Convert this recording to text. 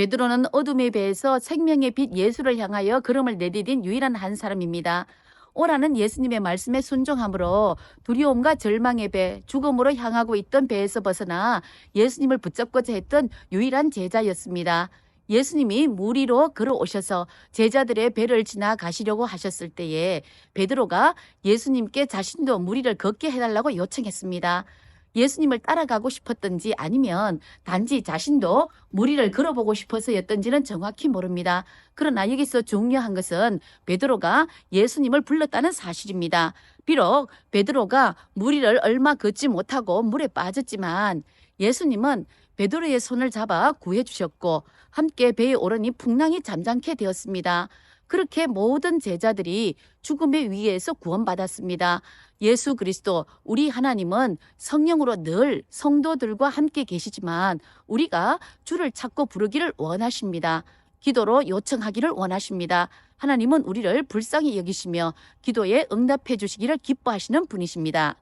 베드로는 어둠의 배에서 생명의 빛 예수를 향하여 걸음을 내디딘 유일한 한 사람입니다. 오라는 예수님의 말씀에 순종함으로 두려움과 절망의 배, 죽음으로 향하고 있던 배에서 벗어나 예수님을 붙잡고자 했던 유일한 제자였습니다. 예수님이 물 위로 걸어오셔서 제자들의 배를 지나 가시려고 하셨을 때에 베드로가 예수님께 자신도 물 위를 걷게 해달라고 요청했습니다. 예수님을 따라가고 싶었던지 아니면 단지 자신도 물 위를 걸어보고 싶어서였던지는 정확히 모릅니다. 그러나 여기서 중요한 것은 베드로가 예수님을 불렀다는 사실입니다. 비록 베드로가 물 위를 얼마 걷지 못하고 물에 빠졌지만 예수님은 베드로의 손을 잡아 구해 주셨고 함께 배에 오르니 풍랑이 잠잠케 되었습니다. 그렇게 모든 제자들이 죽음의 위에서 구원받았습니다. 예수 그리스도 우리 하나님은 성령으로 늘 성도들과 함께 계시지만 우리가 주를 찾고 부르기를 원하십니다. 기도로 요청하기를 원하십니다. 하나님은 우리를 불쌍히 여기시며 기도에 응답해 주시기를 기뻐하시는 분이십니다.